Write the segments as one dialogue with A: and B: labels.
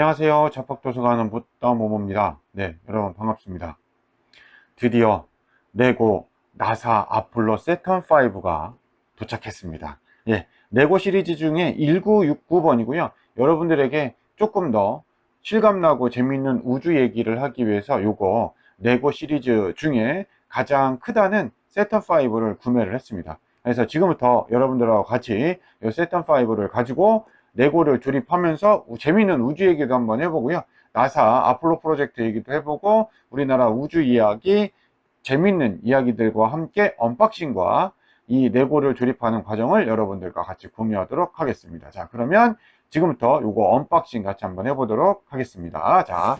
A: 안녕하세요. 자팍도서관은 못다모모입니다. 네, 여러분 반갑습니다. 드디어 레고 나사 아폴로 세컨5가 도착했습니다. 예, 레고 시리즈 중에 1969번이고요. 여러분들에게 조금 더 실감나고 재밌는 우주 얘기를 하기 위해서 요거 레고 시리즈 중에 가장 크다는 세턴5를 구매를 했습니다. 그래서 지금부터 여러분들하고 같이 이 세턴5를 가지고 레고를 조립하면서 재미있는 우주 얘기도 한번 해보고요. 나사 아폴로 프로젝트 얘기도 해보고 우리나라 우주 이야기 재미있는 이야기들과 함께 언박싱과 이 레고를 조립하는 과정을 여러분들과 같이 공유하도록 하겠습니다. 자, 그러면 지금부터 요거 언박싱 같이 한번 해보도록 하겠습니다. 자,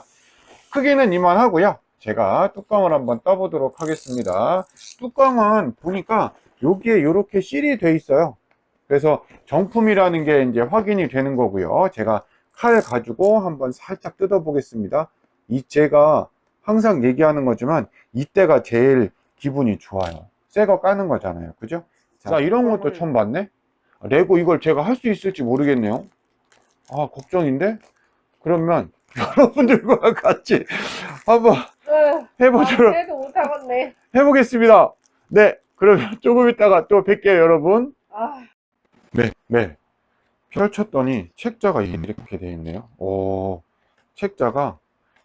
A: 크기는 이만하고요. 제가 뚜껑을 한번 떠보도록 하겠습니다. 뚜껑은 보니까 여기에 이렇게 실이 돼 있어요. 그래서 정품이라는 게 이제 확인이 되는 거고요. 제가 칼 가지고 한번 살짝 뜯어 보겠습니다. 이 제가 항상 얘기하는 거지만 이때가 제일 기분이 좋아요. 새 거 까는 거잖아요. 그죠? 자, 이런 것도 처음 봤네? 레고 이걸 제가 할 수 있을지 모르겠네요. 아, 걱정인데? 그러면 여러분들과 같이 한번
B: 응.
A: 해보도록. 해보겠습니다. 네, 그러면 조금 있다가 또 뵐게요, 여러분.
B: 아,
A: 네, 네. 펼쳤더니 책자가 이렇게 되어 있네요. 오, 책자가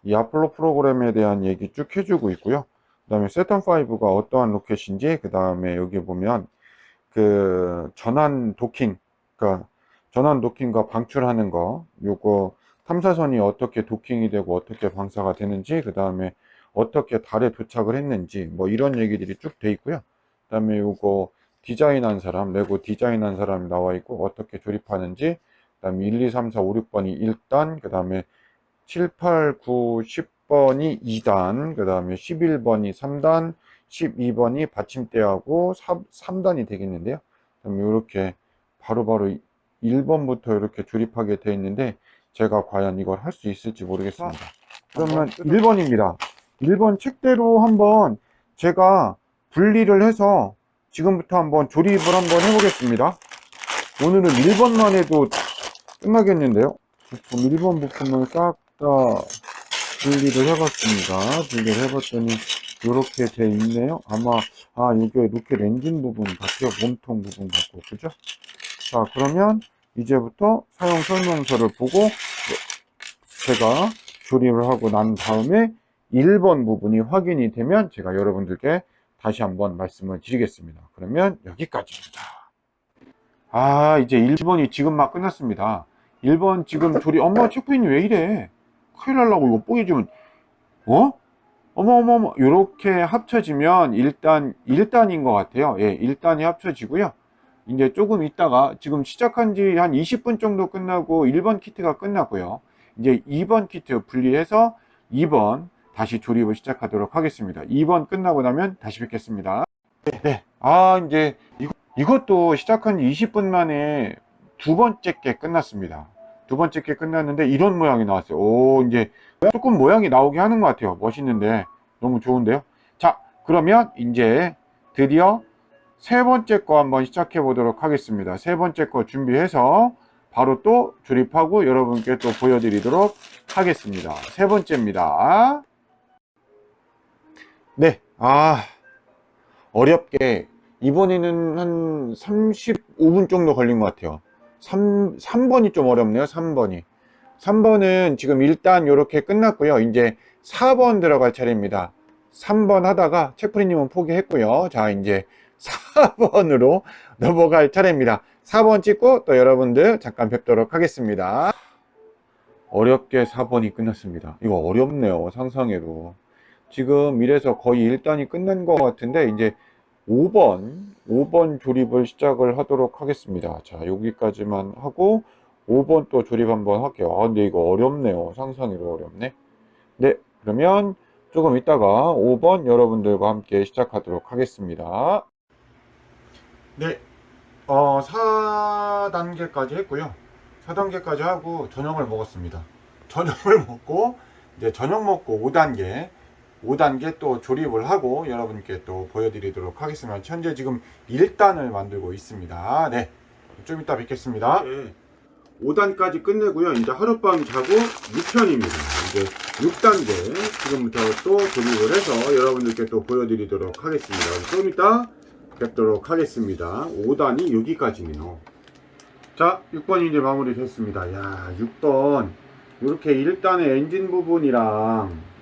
A: 이 아폴로 프로그램에 대한 얘기 쭉 해주고 있고요. 그 다음에 세턴5가 어떠한 로켓인지, 그 다음에 여기 보면 그 전환 도킹, 그러니까 전환 도킹과 방출하는 거, 요거 탐사선이 어떻게 도킹이 되고 어떻게 방사가 되는지, 그 다음에 어떻게 달에 도착을 했는지, 뭐 이런 얘기들이 쭉 돼 있고요. 그 다음에 요거 디자인한 사람, 레고 디자인한 사람이 나와 있고, 어떻게 조립하는지, 그 다음에 1, 2, 3, 4, 5, 6번이 1단, 그 다음에 7, 8, 9, 10번이 2단, 그 다음에 11번이 3단, 12번이 받침대하고 3, 단이 되겠는데요. 그 다음에 이렇게 바로 바로 1번부터 이렇게 조립하게 되어 있는데, 제가 과연 이걸 할 수 있을지 모르겠습니다. 그러면 1번입니다. 1번 책대로 한번 제가 분리를 해서 지금부터 한번 조립을 한번 해보겠습니다. 오늘은 1번만 해도 끝나겠는데요. 부품 1번 부품을 싹 다 분리를 해봤습니다. 분리를 해봤더니 이렇게 돼 있네요. 아마 아 이게 이렇게 엔진 부분 같아요. 몸통 부분 같고 그죠? 자 그러면 이제부터 사용 설명서를 보고 제가 조립을 하고 난 다음에 1번 부분이 확인이 되면 제가 여러분들께 다시 한번 말씀을 드리겠습니다. 그러면 여기까지입니다. 아, 이제 1번이 지금 막 끝났습니다. 1번 지금 조립, 엄마 체크인이 왜 이래? 큰일 날라고 이거 뽀개지면, 어? 어머, 어머, 어머, 요렇게 합쳐지면 일단 1단인 것 같아요. 예, 1단이 합쳐지고요. 이제 조금 있다가 지금 시작한 지 한 20분 정도 끝나고 1번 키트가 끝났고요. 이제 2번 키트 분리해서 2번 다시 조립을 시작하도록 하겠습니다. 2번 끝나고 나면 다시 뵙겠습니다. 네, 네. 아, 이제 이것도 시작한 지 20분 만에 두 번째 게 끝났습니다. 두 번째 게 끝났는데 이런 모양이 나왔어요. 오, 이제 조금 모양이 나오게 하는 것 같아요. 멋있는데 너무 좋은데요. 자, 그러면 이제 드디어 세 번째 거 한번 시작해 보도록 하겠습니다. 세 번째 거 준비해서 바로 또 조립하고 여러분께 또 보여드리도록 하겠습니다. 세 번째입니다. 네, 아, 어렵게, 이번에는 한 35분 정도 걸린 것 같아요. 3, 3번이 좀 어렵네요, 3번이. 3번은 지금 일단 이렇게 끝났고요. 이제 4번 들어갈 차례입니다. 3번 하다가 채프리님은 포기했고요. 자, 이제 4번으로 넘어갈 차례입니다. 4번 찍고 또 여러분들 잠깐 뵙도록 하겠습니다. 어렵게 4번이 끝났습니다. 이거 어렵네요. 상상해도. 지금 이래서 거의 1단이 끝난 것 같은데 이제 5번, 5번 조립을 시작을 하도록 하겠습니다. 자, 여기까지만 하고 5번 또 조립 한번 할게요. 아, 근데 이거 어렵네요. 상상해도 어렵네. 네, 그러면 조금 있다가 5번 여러분들과 함께 시작하도록 하겠습니다. 네, 어, 4단계까지 했고요. 4단계까지 하고 저녁을 먹었습니다. 저녁을 먹고 이제 저녁 먹고 5단계 5단계 또 조립을 하고 여러분께 또 보여드리도록 하겠습니다. 현재 지금 1단을 만들고 있습니다. 네. 좀 이따 뵙겠습니다. 5단까지 끝내고요. 이제 하룻밤 자고 6편입니다. 이제 6단계 지금부터 또 조립을 해서 여러분들께 또 보여드리도록 하겠습니다. 좀 이따 뵙도록 하겠습니다. 5단이 여기까지네요. 자, 6번이 이제 마무리 됐습니다. 야, 6번. 이렇게 1단의 엔진 부분이랑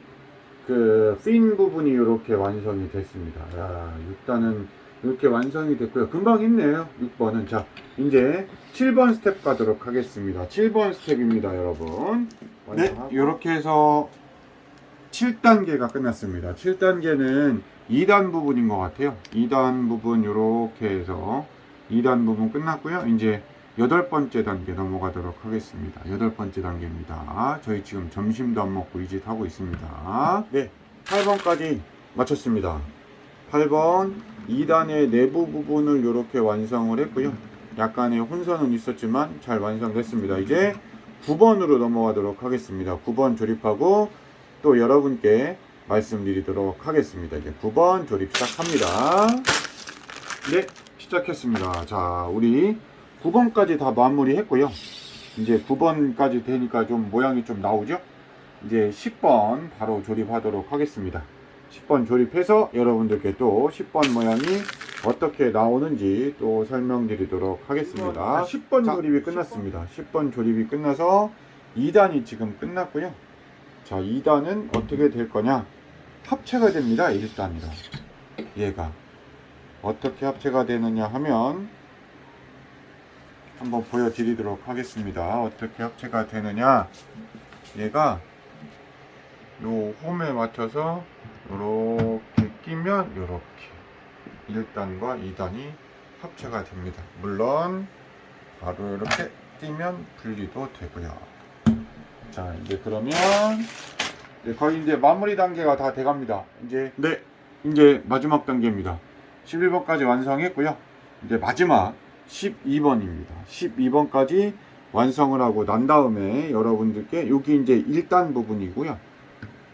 A: 그, 핀 부분이 이렇게 완성이 됐습니다. 야, 6단은 이렇게 완성이 됐고요. 금방 했네요. 6번은. 자, 이제 7번 스텝 가도록 하겠습니다. 7번 스텝입니다, 여러분. 네, 이렇게 해서 7단계가 끝났습니다. 7단계는 2단 부분인 것 같아요. 2단 부분 이렇게 해서 2단 부분 끝났고요. 이제 여덟 번째 단계 넘어가도록 하겠습니다. 여덟 번째 단계입니다. 저희 지금 점심도 안 먹고 이 짓 하고 있습니다. 네, 8번까지 마쳤습니다. 8번 2단의 내부 부분을 이렇게 완성을 했고요. 약간의 혼선은 있었지만 잘 완성됐습니다. 이제 9번으로 넘어가도록 하겠습니다. 9번 조립하고 또 여러분께 말씀드리도록 하겠습니다. 이제 9번 조립 시작합니다. 네, 시작했습니다. 자, 우리 9번까지 다 마무리 했고요. 이제 9번까지 되니까 좀 모양이 좀 나오죠? 이제 10번 바로 조립하도록 하겠습니다. 10번 조립해서 여러분들께 또 10번 모양이 어떻게 나오는지 또 설명드리도록 하겠습니다. 10번 조립이 끝났습니다. 10번 조립이 끝나서 2단이 지금 끝났고요. 자, 2단은 어떻게 될 거냐? 합체가 됩니다. 1단이랑. 얘가. 어떻게 합체가 되느냐 하면 한번 보여드리도록 하겠습니다. 어떻게 합체가 되느냐? 얘가 요 홈에 맞춰서 이렇게 끼면 이렇게 1단과 2단이 합체가 됩니다. 물론 바로 이렇게 끼면 분리도 되고요. 자 이제 그러면 이제 거의 이제 마무리 단계가 다 돼갑니다. 이제 네 이제 마지막 단계입니다. 11번까지 완성했고요. 이제 마지막 12번입니다. 12번까지 완성을 하고 난 다음에 여러분들께 여기 이제 1단 부분이고요.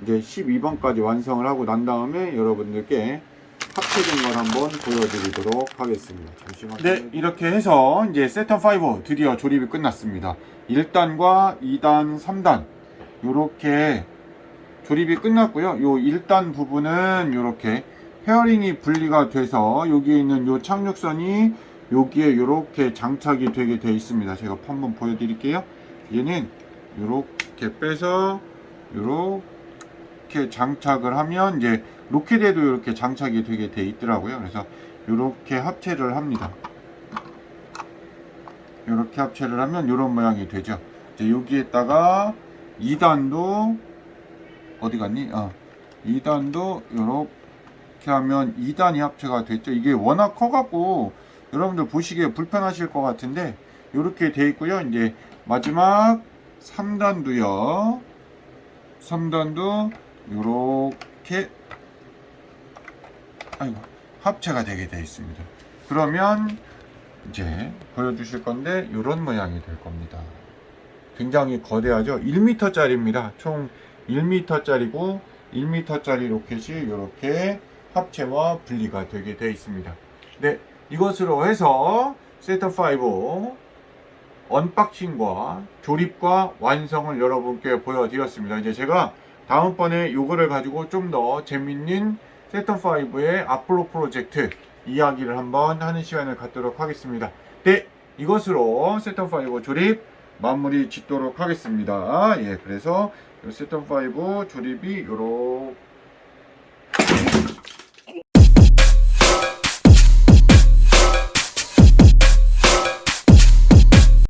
A: 이제 12번까지 완성을 하고 난 다음에 여러분들께 합체된 걸 한번 보여드리도록 하겠습니다. 잠시만요. 네, 이렇게 해서 이제 세턴 5 드디어 조립이 끝났습니다. 1단과 2단, 3단 이렇게 조립이 끝났고요. 요 1단 부분은 이렇게 페어링이 분리가 돼서 여기에 있는 요 착륙선이 여기에 이렇게 장착이 되게 돼 있습니다. 제가 한번 보여드릴게요. 얘는 이렇게 빼서 이렇게 장착을 하면 이제 로켓에도 이렇게 장착이 되게 돼 있더라고요. 그래서 이렇게 합체를 합니다. 이렇게 합체를 하면 이런 모양이 되죠. 이제 여기에다가 2단도 어디 갔니? 어, 2단도 이렇게 하면 2단이 합체가 됐죠. 이게 워낙 커갖고 여러분들 보시기에 불편하실 것 같은데 이렇게 돼 있고요. 이제 마지막 3단도요. 3단도 이렇게 아이고 합체가 되게 되어 있습니다. 그러면 이제 보여주실 건데 이런 모양이 될 겁니다. 굉장히 거대하죠. 1m짜리입니다. 총 1m짜리고 1m짜리 로켓이 이렇게 합체와 분리가 되게 되어 있습니다. 네, 이것으로 해서 세터5 언박싱과 조립과 완성을 여러분께 보여드렸습니다. 이제 제가 다음번에 이거를 가지고 좀 더 재밌는 세터5의 앞으로 프로젝트 이야기를 한번 하는 시간을 갖도록 하겠습니다. 네, 이것으로 세터5 조립 마무리 짓도록 하겠습니다. 예, 그래서 세터5 조립이 이렇게